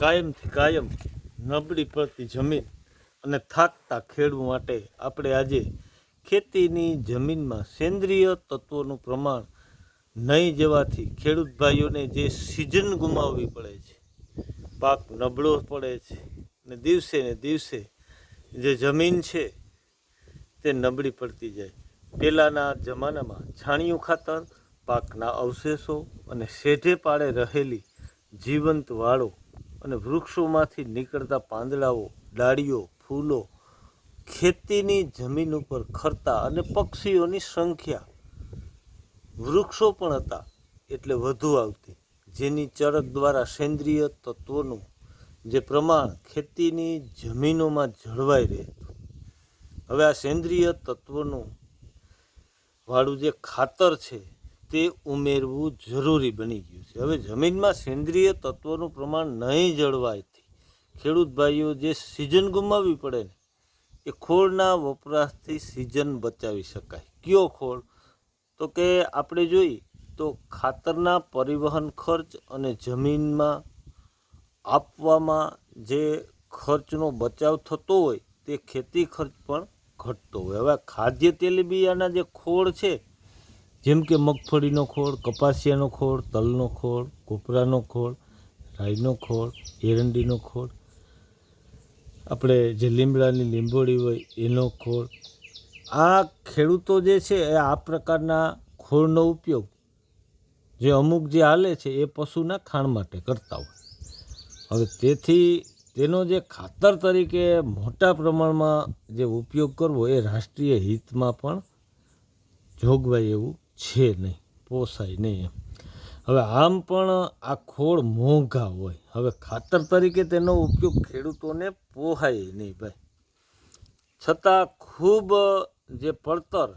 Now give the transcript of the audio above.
કાયમથી કાયમ નબળી પડતી જમીન અને થાકતા ખેડૂ માટે આપણે આજે ખેતીની જમીનમાં સેન્દ્રિય તત્વોનું પ્રમાણ નહીં જવાથી ખેડૂત ભાઈઓને જે સિઝન ગુમાવવી પડે છે, પાક નબળો પડે છે ને દિવસે ને દિવસે જે જમીન છે તે નબળી પડતી જાય. પહેલાંના જમાનામાં છાણિયું ખાતર, પાકના અવશેષો અને શેઢે પાળે રહેલી જીવંત વાળો અને વૃક્ષોમાંથી નીકળતા પાંદડાઓ, ડાળીઓ, ફૂલો ખેતીની જમીન ઉપર ખરતા અને પક્ષીઓની સંખ્યા. વૃક્ષો પણ હતા, એટલે વધુ આવતી. જેની ચરક દ્વારા સેન્દ્રિય તત્વોનું જે પ્રમાણ ખેતીની જમીનોમાં જળવાઈ રહેતું. હવે આ સેન્દ્રિય તત્વોનું વાળું જે ખાતર છે તે ઉમેરવું જરૂરી બની ગયું છે. હવે જમીનમાં સેન્દ્રિય તત્વોનું પ્રમાણ નહીં જળવાયથી ખેડૂત ભાઈઓ જે સિઝન ગુમાવવી પડે ને, એ ખોળના વપરાશથી સિઝન બચાવી શકાય. કયો ખોળ? તો કે આપણે જોઈએ તો ખાતરના પરિવહન ખર્ચ અને જમીનમાં આપવામાં જે ખર્ચનો બચાવ થતો હોય તે ખેતી ખર્ચ પણ ઘટતો હોય. હવે ખાદ્ય તેલીબિયાના જે ખોળ છે જેમ કે મગફળીનો ખોળ, કપાસિયાનો ખોળ, તલનો ખોળ, કોપરાનો ખોળ, રાઈનો ખોળ, એરંડીનો ખોળ. આપણે જે લીમડાની લીંબોળી હોય, એનો ખોળ. આ ખેડૂતો જે છે, એ આ પ્રકારના ખોળનો ઉપયોગ જે અમુક જે હાલે છે, એ પશુના ખાણ માટે કરતા હોય. હવે તેથી તેનો જે ખાતર તરીકે મોટા પ્રમાણમાં જે ઉપયોગ કરવો, એ રાષ્ટ્રીય હિતમાં પણ જોગવાઈ એવું છે નહીં, પોસાય નહીં એમ. હવે આમ પણ આ ખોળ મોંઘા હોય. હવે ખાતર તરીકે તેનો ઉપયોગ ખેડૂતોને પોહાય નહીં ભાઈ. છતાં ખૂબ જે પડતર